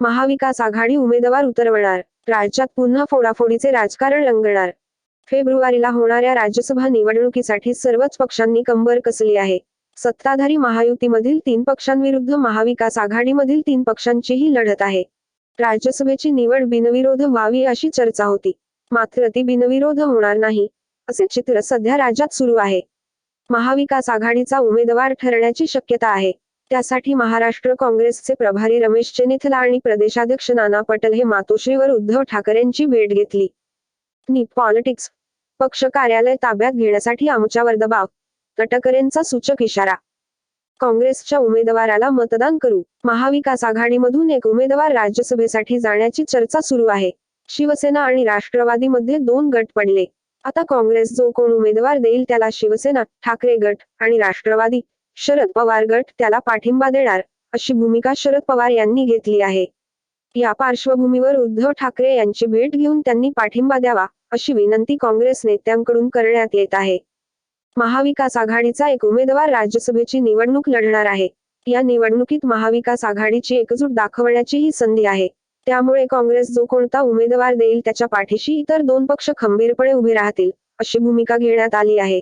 महाविकास आघाडी उमेदवार उतरवणार. राज्यात पुन्हा फोडाफोडीचे राजकारण रंगणार फेब्रुवारीला होणाऱ्या राज्यसभा निवडणुकीसाठी सर्वच पक्षांनी कंबर कसली आहे. सत्ताधारी महायुतीमधील तीन पक्षांविरुद्ध महाविकास आघाडीमधील तीन पक्षांचीही लढत आहे. राज्यसभेची निवड बिनविरोध व्हावी अशी चर्चा होती. मात्र ती बिनविरोध होणार नाही असे चित्र सध्या राज्यात सुरू आहे. महाविकास आघाडीचा उमेदवार ठरण्याची शक्यता आहे. त्यासाठी महाराष्ट्र काँग्रेसचे प्रभारी रमेश चेनिथला आणि प्रदेशाध्यक्ष नाना पटेल हे मातोश्रीवर उद्धव ठाकरेंची भेट घेतली. पॉलिटिक्स पक्ष कार्यालय ताब्यात घेण्यासाठी आमच्यावर दबाव तटकरेंचा सूचक इशारा. काँग्रेसच्या उमेदवाराला मतदान करू महाविकास आघाडीमधून एक उमेदवार राज्यसभेसाठी जाण्याची चर्चा सुरू आहे. शिवसेना आणि राष्ट्रवादीमध्ये दोन गट पडले. आता काँग्रेस जो कोण उमेदवार देईल त्याला शिवसेना ठाकरे गट आणि राष्ट्रवादी शरद पवार गट त्याला पाठिंबा देणार अशी भूमिका शरद पवार यांनी घेतली आहे. या पार्श्वभूमीवर उद्धव ठाकरे यांची भेट घेऊन त्यांनी पाठिंबा द्यावा अशी विनंती काँग्रेस नेत्यांकडून करण्यात येत आहे. महाविकास आघाडीचा एक उमेदवार राज्यसभेची निवडणूक लढणार आहे. या निवडणुकीत महाविकास आघाडीची एकजूट दाखवण्याची ही संधी आहे. त्यामुळे काँग्रेस जो कोणता उमेदवार देईल त्याच्या पाठीशी इतर दोन पक्ष खंबीरपणे उभे राहतील अशी भूमिका घेण्यात आली आहे.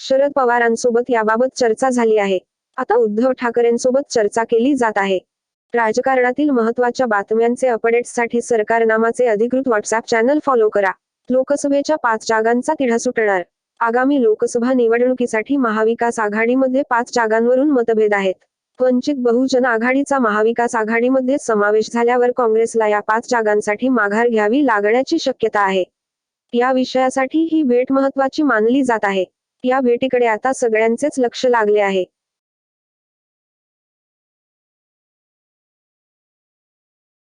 शरद पवारांसोबत याबाबत चर्चा झाली आहे. आता उद्धव ठाकरेंसोबत चर्चा केली जात आहे. राजकारणातील महत्त्वाच्या बातम्यांचे अपडेट्ससाठी सरकारनामाचे अधिकृत व्हॉट्सअप चॅनल फॉलो करा. लोकसभेच्या पाच जागांचा तिढा सुटणार. आगामी लोकसभा निवडणुकीसाठी महाविकास आघाडीमध्ये पाच जागांवरून मतभेद आहेत. वंचित बहुजन आघाडीचा महाविकास आघाडीमध्ये समावेश झाल्यावर काँग्रेसला या पाच जागांसाठी माघार घ्यावी लागण्याची शक्यता आहे. या विषयासाठी ही भेट महत्वाची मानली जात आहे. या भेटीकडे आता सगळ्यांचेच लक्ष लागले आहे.